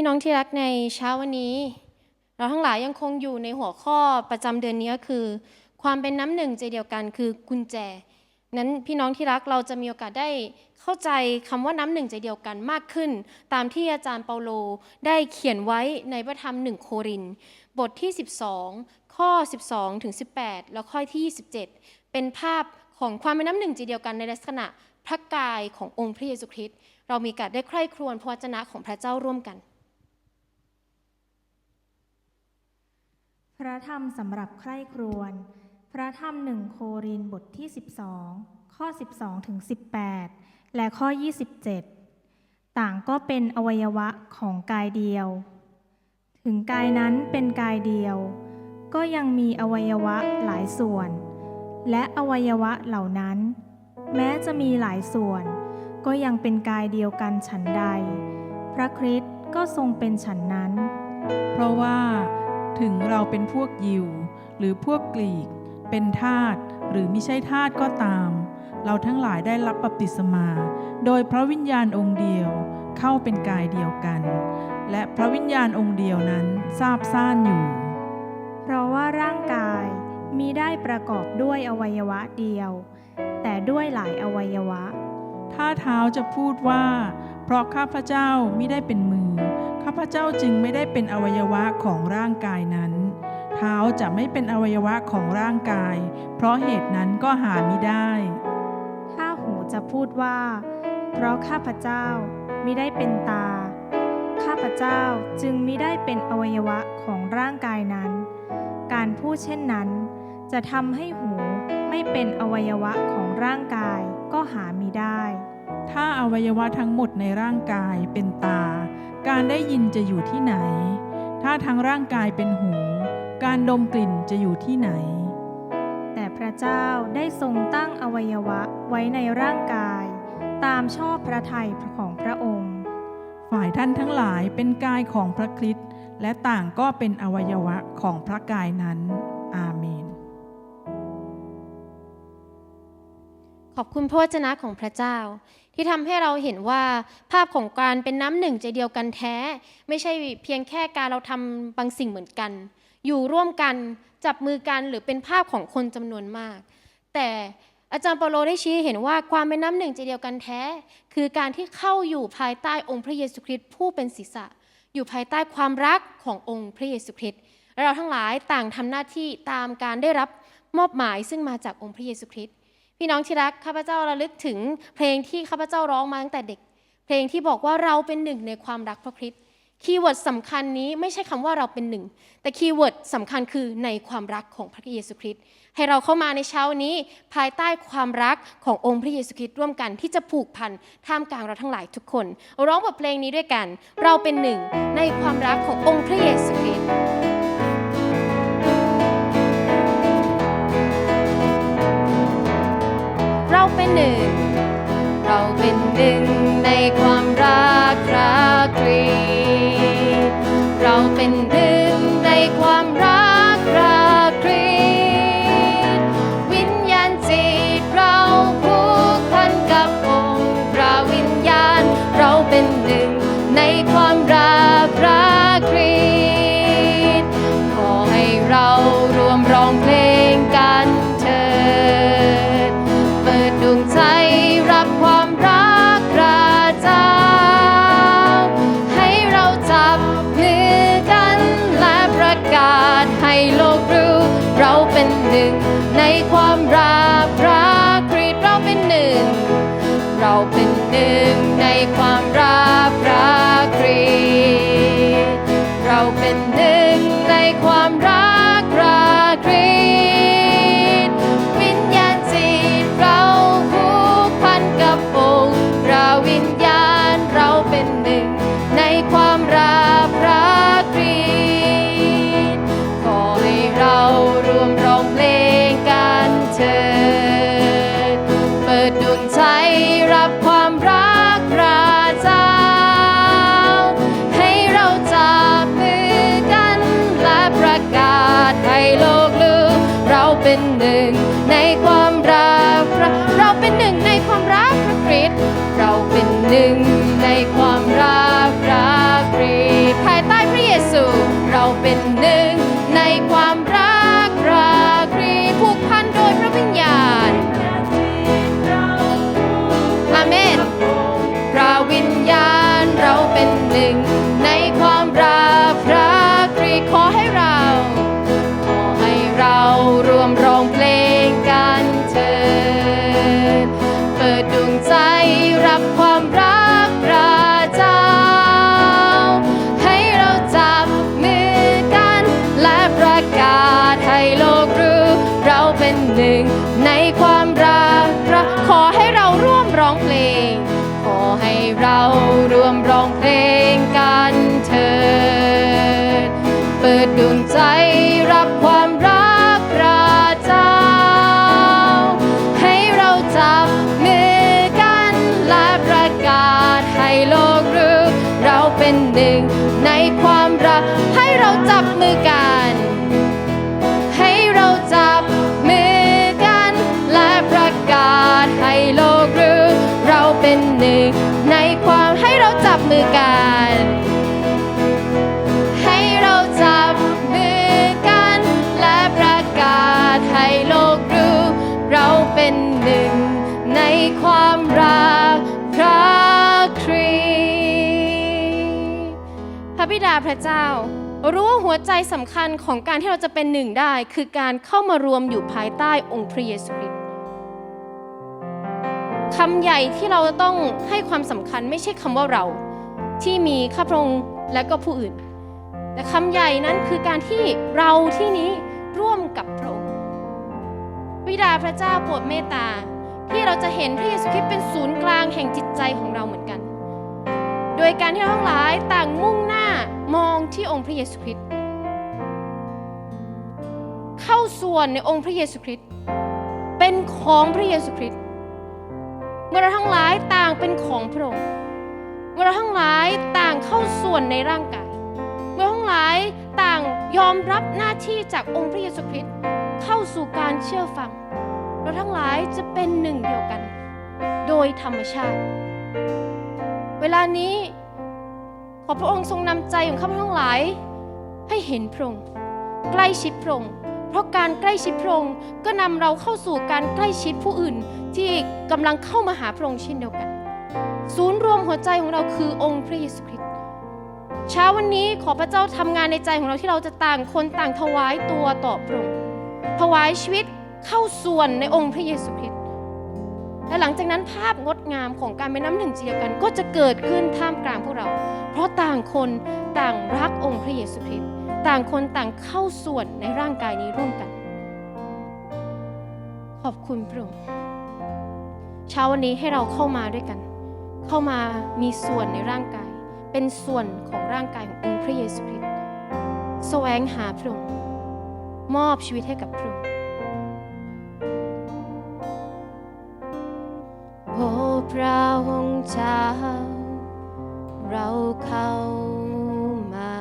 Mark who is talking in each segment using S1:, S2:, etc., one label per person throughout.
S1: พี่น้องที่รักในเช้าวันนี้ เราทั้งหลายยังคงอยู่ในหัวข้อประจำเดือนนี้ก็คือ ความเป็นน้ำหนึ่งใจเดียวกันคือกุญแจ นั้นพี่น้องที่รักเราจะมีโอกาสได้เข้าใจคำว่าน้ำหนึ่งใจเดียวกันมากขึ้น ตามที่อาจารย์เปาโลได้เขียนไว้ในพระธรรมหนึ่งโคริน บทที่ 12 ข้อ 12ถึง18 แล้วข้อที่ 27 เป็นภาพของความเป็นน้ำหนึ่งใจเดียวกันในลักษณะพระกายขององค์พระเยซูคริสต์เรามีโอกาสได้ใคร่ครวญพระวจนะของพระเจ้าร่วมกัน
S2: พระธรรมสำหรับใคร่ครวญพระธรรมหนึ่งโครินบทที่ 12 ข้อ 12ถึง18 และข้อ 27 ต่างก็เป็นอวัยวะของกายเดียว ถึงกายนั้นเป็นกายเดียว ก็ยังมีอวัยวะหลายส่วน และอวัยวะเหล่านั้น แม้จะมีหลายส่วน ก็ยังเป็นกายเดียวกันฉันใด พระคริสต์ก็ทรงเป็นฉันนั้น
S3: เพราะว่า ถึงเราเป็นพวกยิว หรือพวกกรีก เป็นทาสหรือมิใช่ทาสก็ตาม เราทั้งหลายได้รับบัพติศมา โดยพระวิญญาณองค์เดียวเข้าเป็นกายเดียวกัน และพระวิญญาณองค์เดียวนั้นทราบซ่านอยู่
S2: เพราะว่าร่างกายมีได้ประกอบด้วยอวัยวะเดียว แต่ด้วยหลายอวัยวะ
S3: ถ้าเท้าจะพูดว่า เพราะข้าพเจ้าไม่ได้เป็นมือข้า พเจ้าจึงไม่ได้เป็นอวัยวะของร่างกายนั้น เท้าจะไม่เป็นอวัยวะของร่างกาย เพราะเหตุนั้นก็หาไมิได้
S2: ถ้าหูจะพูดว่า เพราะข้าพเจ้าไมิได้เป็นตา ข้าพเจ้าจึงไมิได้เป็นอวัยวะของร่างกายนั้น การพูดเช่นนั้น จะทำให้หูไม่เป็นอวัยวะของร่างกายก็หามิได้
S3: ถ้าอวัยวะทั้งหมดในร่างกายเป็นตา การได้ยินจะอยู่ที่ไหน ถ้าทั้งร่างกายเป็นหู การดมกลิ่นจะอยู่ที่ไหน
S2: แต่พระเจ้าได้ทรงตั้งอวัยวะไว้ในร่างกาย ตามชอบพระทัยของพระองค์
S3: ฝ่ายท่านทั้งหลายเป็นกายของพระคริสต์และต่างก็เป็นอวัยวะของพระกายนั้น
S1: ขอบคุณพระวจนะของพระเจ้า ที่ทำให้เราเห็นว่าภาพของการเป็นน้ำหนึ่งใจเดียวกันแท้ ไม่ใช่เพียงแค่การเราทำบางสิ่งเหมือนกัน อยู่ร่วมกันจับมือกันหรือเป็นภาพของคนจำนวนมาก แต่อาจารย์เปาโลได้ชี้เห็นว่าความเป็นน้ำหนึ่งใจเดียวกันแท้ คือการที่เข้าอยู่ภายใต้องค์พระเยซูคริสต์ผู้เป็นศีรษะ อยู่ภายใต้ความรักขององค์พระเยซูคริสต์และเราทั้งหลายต่างทำหน้าที่ตามการได้รับมอบหมายซึ่งมาจากองค์พระเยซูคริสต์ พี่น้องที่รักข้าพเจ้าระลึกถึงเพลงที่ข้าพเจ้าร้องมาตั้งแต่เด็ก เพลงที่บอกว่าเราเป็นหนึ่งในความรักพระคริสต์คีย์เวิร์ดสำคัญนี้ไม่ใช่คำว่าเราเป็นหนึ่ง แต่คีย์เวิร์ดสำคัญคือในความรักของพระเยซูคริสต์ให้เราเข้ามาในเช้านี้ ภายใต้ความรักขององค์พระเยซูคริสต์ร่วมกันที่จะผูกพันท่ามกลางเราทั้งหลายทุกคน ร้องบทเพลงนี้ด้วยกัน เราเป็นหนึ่งในความรักขององค์พระเยซูคริสต์ หนึ่ง เราเป็นหนึ่งในความรักราตรี เราเป็นหนึ่ง หนึ่ง ในความรักพระคริสต์เราเป็นหนึ่ง เราเป็นหนึ่งในความ ความรัก เราเป็นหนึ่งในความรักพระคริสต์เราเป็นหนึ่งในความรักพระคริสต์ภายใต้พระเยซู เราเป็นหนึ่งในความ ความรักพระเจ้า ให้เราจับมือกัน และประกาศให้โลกรู้ เราเป็นหนึ่งในความรักพระขอให้เราร่วมร้องเพลง ขอให้เรารวมร้องเพลงกันเถิดเปิดดวงใจรับ จับมือกัน ให้เราจับมือกัน และประกาศให้โลกรู้เราเป็นหนึ่ง ในความให้เราจับมือกัน ให้เราจับมือกัน และประกาศให้โลกรู้ เราเป็นหนึ่ง ในความรักพระคริสต์พระบิดาพระเจ้า รู้ว่าหัวใจสำคัญของการที่เราจะเป็นหนึ่งได้ คือการเข้ามารวมอยู่ภายใต้องค์พระเยซูคริสต์คำใหญ่ที่เราต้องให้ความสำคัญไม่ใช่คำว่าเรา ที่มีข้าพระองค์และก็ผู้อื่น แต่คำใหญ่นั้นคือการที่เราที่นี้ร่วมกับพระองค์บิดาพระเจ้าโปรดเมตตา ที่เราจะเห็นพระเยซูคริสต์เป็นศูนย์กลางแห่งจิตใจของเราเหมือนกัน โดยการที่เราทั้งหลายต่างมุ่งหน้า มองที่องค์พระเยซูคริสต์เข้าส่วนในองค์พระเยซูคริสต์เป็นของพระเยซูคริสต์เมื่อเราทั้งหลายต่างเป็นของพระองค์เมื่อเราทั้งหลายต่างเข้าส่วนในร่างกาย เมื่อทั้งหลายต่างยอมรับหน้าที่จากองค์พระเยซูคริสต์เข้าสู่การเชื่อฟัง เราทั้งหลายจะเป็นหนึ่งเดียวกัน โดยธรรมชาติ เวลานี้ ขอพระองค์ทรงนำใจของข้าพเจ้าทั้งหลาย ให้เห็นพระองค์ใกล้ชิดพระองค์เพราะการใกล้ชิดพระองค์ก็นำเราเข้าสู่การใกล้ชิดผู้อื่นที่กำลังเข้ามาหาพระองค์เช่นเดียวกัน ศูนย์รวมหัวใจของเราคือองค์พระเยซูคริสต์เช้าวันนี้ขอพระเจ้าทำงานในใจของเราที่เราจะต่างคนต่างถวายตัวต่อพระองค์ถวายชีวิตเข้าส่วนในองค์พระเยซูคริสต์ และหลังจากนั้นภาพงดงามของการเป็นน้ำหนึ่งใจเดียวกัน ก็จะเกิดขึ้นท่ามกลางพวกเรา เพราะต่างคนต่างรักองค์พระเยซูคริสต์ต่างคนต่างเข้าส่วนในร่างกายนี้ร่วมกัน ขอบคุณพระองค์เช้าวันนี้ให้เราเข้ามาด้วยกัน เข้ามามีส่วนในร่างกาย เป็นส่วนของร่างกายขององค์พระเยซูคริสต์แสวงหาพระองค์มอบชีวิตให้กับพระองค์ พระองค์เจ้า เราเข้ามา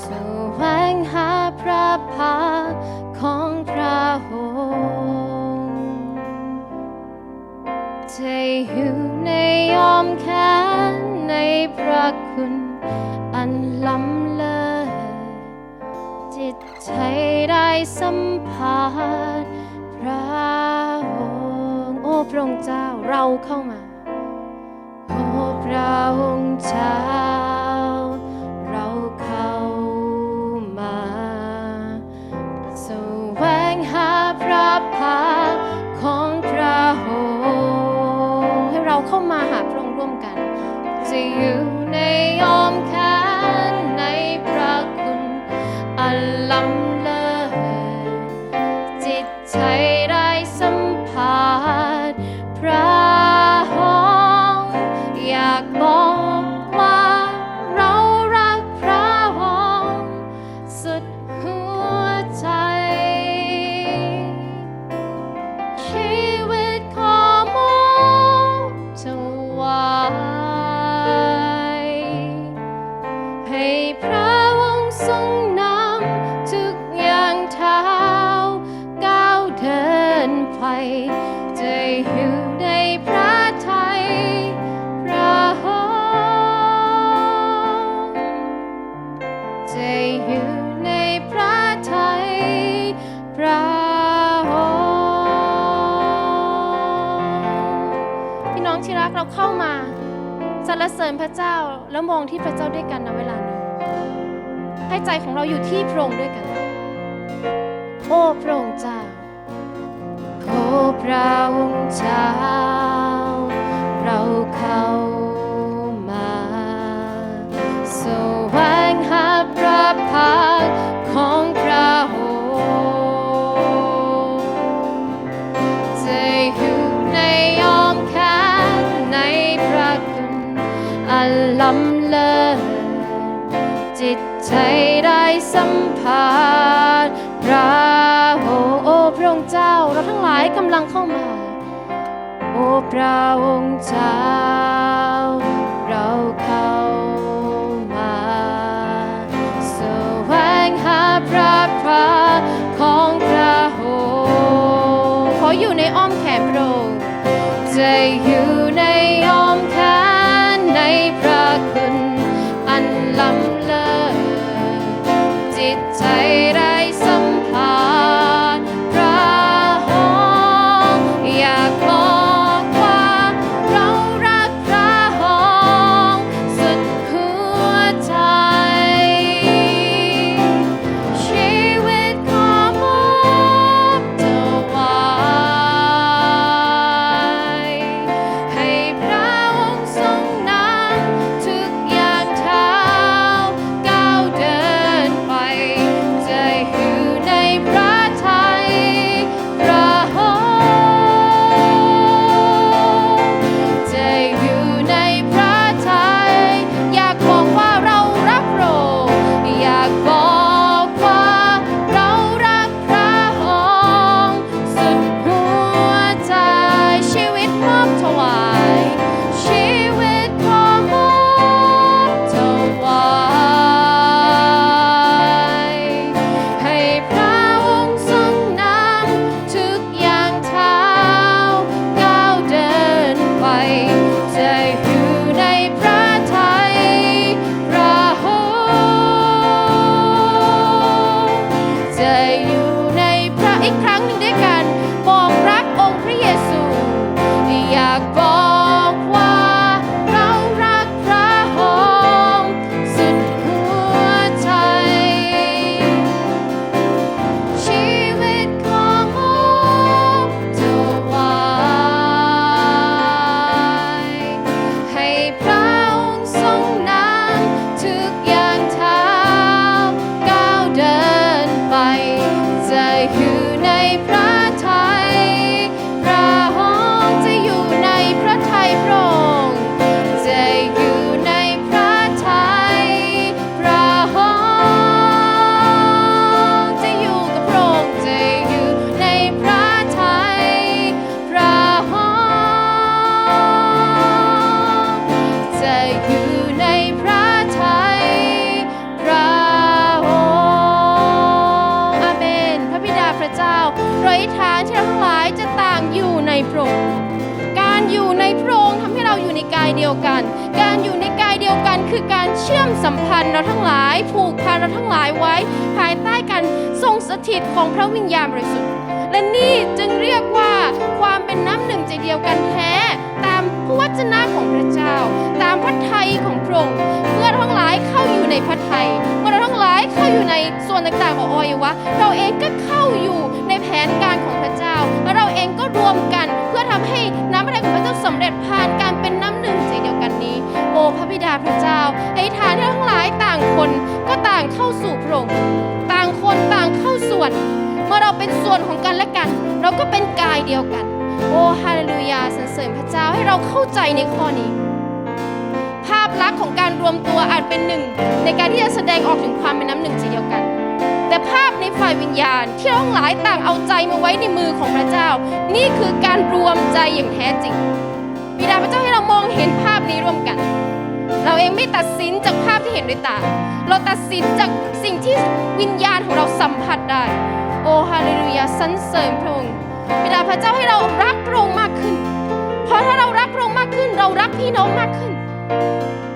S1: แสวงหาพระพักของพระองค์จะอยู่ในอ้อมแขนในพระคุณ อันล้ำเลิศจิตใจได้สัมผัสพระองค์โอ้พระองค์เจ้า เราเข้ามาโอ้พระองค์เจ้าเราเข้ามาแสวงหาพระพาของพระองค์ให้เราเข้ามาหาพระองค์ร่วมกันจะอยู่ ให้ใจของเราอยู่ที่พระองค์ด้วยกัน โอ้พระองค์เจ้า โอ้พระองค์เจ้า ใจได้สัมผัสพระโอโอพระองค์เจ้าเราทั้งหลายกำลังเข้ามา โอ้พระองค์เจ้า เราเข้ามาแสวงหาพระพร์ของพระโอขออยู่ในอ้อมแขนพระองค์จะอยู่ ถิตของพระวิญญาณบริสุทธิ์ และนี่จึงเรียกว่าความเป็นน้ำหนึ่งใจเดียวกันแท้ ตามพระวจนะของพระเจ้า ตามพระทัยของพระองค์าทั้งหลายเข้าอยู่ในพระทัยเมื่อเราทั้งหลายเข้าอยู่ในส่วนต่างๆของอวัยวะเราเองก็เข้าอยู่ในแผนการของพระเจ้า และเราเองก็รวมกันเพื่อทำให้น้ำพระทัยของพระเจ้าสำเร็จผ่านการเป็นน้ำหนึ่งใจเดียวกันนี้ โอ้พระบิดาพระเจ้าไอ้ฐานที่เราทั้งหลายต่างคนก็ต่างเข้าสู่พระองค์ต่างคนต่างเข้าส่วน เมื่อเราเป็นส่วนของกันและกัน เราก็เป็นกายเดียวกัน โอ้ฮาเลลูยาสรรเสริญพระเจ้าให้เราเข้าใจในข้อนี้ ภาพลักษณ์ของการรวมตัวอาจเป็นหนึ่ง ในการที่จะแสดงออกถึงความเป็นน้ำหนึ่งใจเดียวกัน แต่ภาพในฝ่ายวิญญาณที่ราทั้งหลายต่างเอาใจมาไว้ในมือของพระเจ้า นี่คือการรวมใจอย่างแท้จริงบิดาพระเจ้าให้เรามองเห็นภาพนี้ร่วมกัน เราเองไม่ตัดสินจากภาพที่เห็นด้วยตา เราตัดสินจากสิ่งที่วิญญาณของเราสัมผัสได้ โอฮาเลลูยาสรรเสริญพระองค์บิดาพระเจ้าให้เรารักพระองค์มากขึ้น เพราะถ้าเรารักพระองค์มากขึ้น เรารักพี่น้องมากขึ้น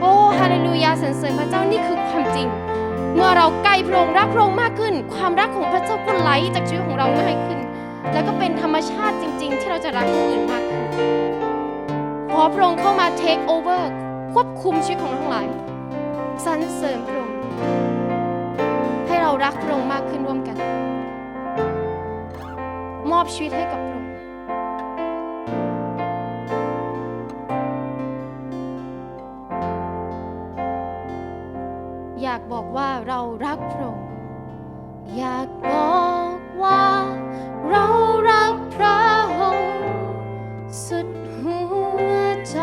S1: โอ้ฮาเลลูยาสรรเสริญพระเจ้านี่คือความจริง เมื่อเราใกล้พระองค์รักพระองค์มากขึ้น ความรักของพระเจ้าก็ไหลจากชีวิตของเราง่ายขึ้น แล้วก็เป็นธรรมชาติจริง ๆ ที่เราจะรักผู้อื่นมากขึ้นขอพระองค์เข้ามา take over ควบคุมชีวิตของเราทั้งหลายสรรเสริญพระองค์ให้เรารักพระองค์มากขึ้นร่วมกัน มอบชีวิตให้กับพระองค์ เรารักพระองค์อยากบอกว่าเรารักพระองค์สุดหัวใจ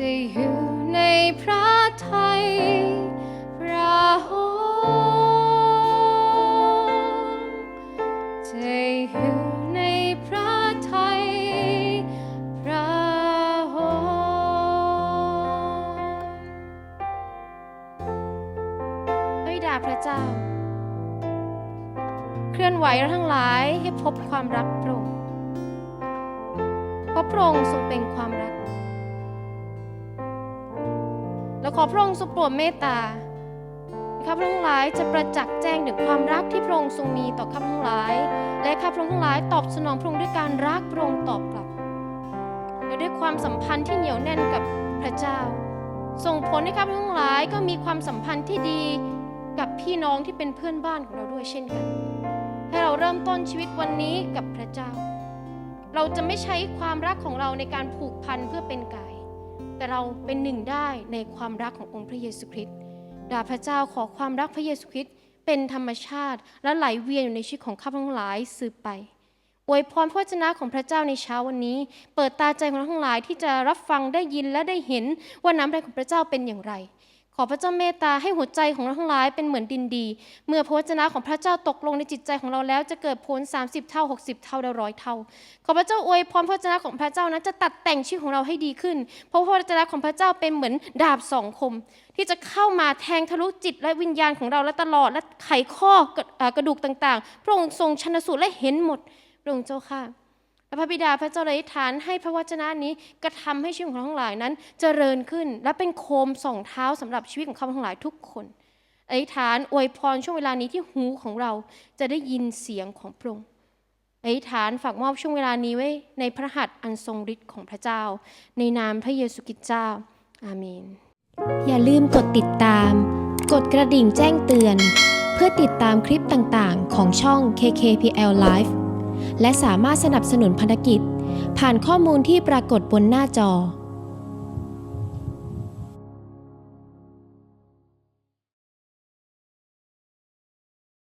S1: จะอยู่ในพระทัยพระองค์จะอยู่ในพระทัยพระองค์พระบิดาพระเจ้า เคลื่อนไหวเราทั้งหลายให้พบความรักพระองค์เพราะพระองค์ทรงเป็นความรัก แล้วขอพระองค์ทรงโปรดเมตตาข้าพระองค์ทั้งหลายจะประจักษ์แจ้งถึงความรักที่พระองค์ทรงมีต่อข้าพระองค์ทั้งหลาย และข้าพระองค์ทั้งหลายตอบสนองพระองค์ด้วยการรักพระองค์ตอบกลับและด้วยความสัมพันธ์ที่เหนียวแน่นกับพระเจ้า ส่งผลให้ข้าพระองค์ทั้งหลายก็มีความสัมพันธ์ที่ดีกับพี่น้องที่เป็นเพื่อนบ้านของเราด้วยเช่นกัน ให้เราเริ่มต้นชีวิตวันนี้กับพระเจ้า เราจะไม่ใช้ความรักของเราในการผูกพันเพื่อเป็นกาย แต่เราเป็นหนึ่งได้ในความรักขององค์พระเยซูคริสต์ดาพระเจ้าขอความรักพระเยซูคริสต์เป็นธรรมชาติ และไหลเวียนอยู่ในชีวิตของข้าพเจ้าทั้งหลายสืบไปอวยพรพระวจนะของพระเจ้าในเช้าวันนี้ เปิดตาใจของเราทั้งหลายที่จะรับฟังได้ยินและได้เห็นว่าน้ำใจของพระเจ้าเป็นอย่างไร ขอพระเจ้าเมตตาให้หัวใจของเราทั้งหลายเป็นเหมือนดินดี เมื่อพระวจนะของพระเจ้าตกลงในจิตใจของเราแล้วจะเกิดผล 30 เท่า 60 เท่าและร้อยเท่า ขอพระเจ้าอวยพรพระวจนะของพระเจ้านั้นจะตัดแต่งชีวิตของเราให้ดีขึ้น เพราะพระวจนะของพระเจ้าเป็นเหมือนดาบสองคม ที่จะเข้ามาแทงทะลุจิตและวิญญาณของเราและตลอดและไขข้อกระดูกต่างๆ พระองค์ทรงชนสูตรและเห็นหมดพระองค์เจ้าค่ะ และพระบิดาพระเจ้าเลยฐานให้พระวจนะนี้กระทำให้ชีวิตของเราทั้งหลายนั้น เจริญขึ้นและเป็นโคมส่องเท้าสำหรับชีวิตของเจ้าทั้งหลายทุกคนอธิษฐานอวยพรช่วงเวลานี้ที่หูของเราจะได้ยินเสียงของพระองค์อธิษฐานฝากมอบช่วงเวลานี้ไว้ในพระหัตถ์อันทรงฤทธิ์ของพระเจ้า ในนามพระเยซูคริสต์เจ้า อาเมน
S4: อย่าลืมกดติดตาม กดกระดิ่งแจ้งเตือน เพื่อติดตามคลิปต่างๆ ของช่อง KKPL Live และสามารถสนับสนุนพันกิจ ผ่านข้อมูลที่ปรากฏบนหน้าจอ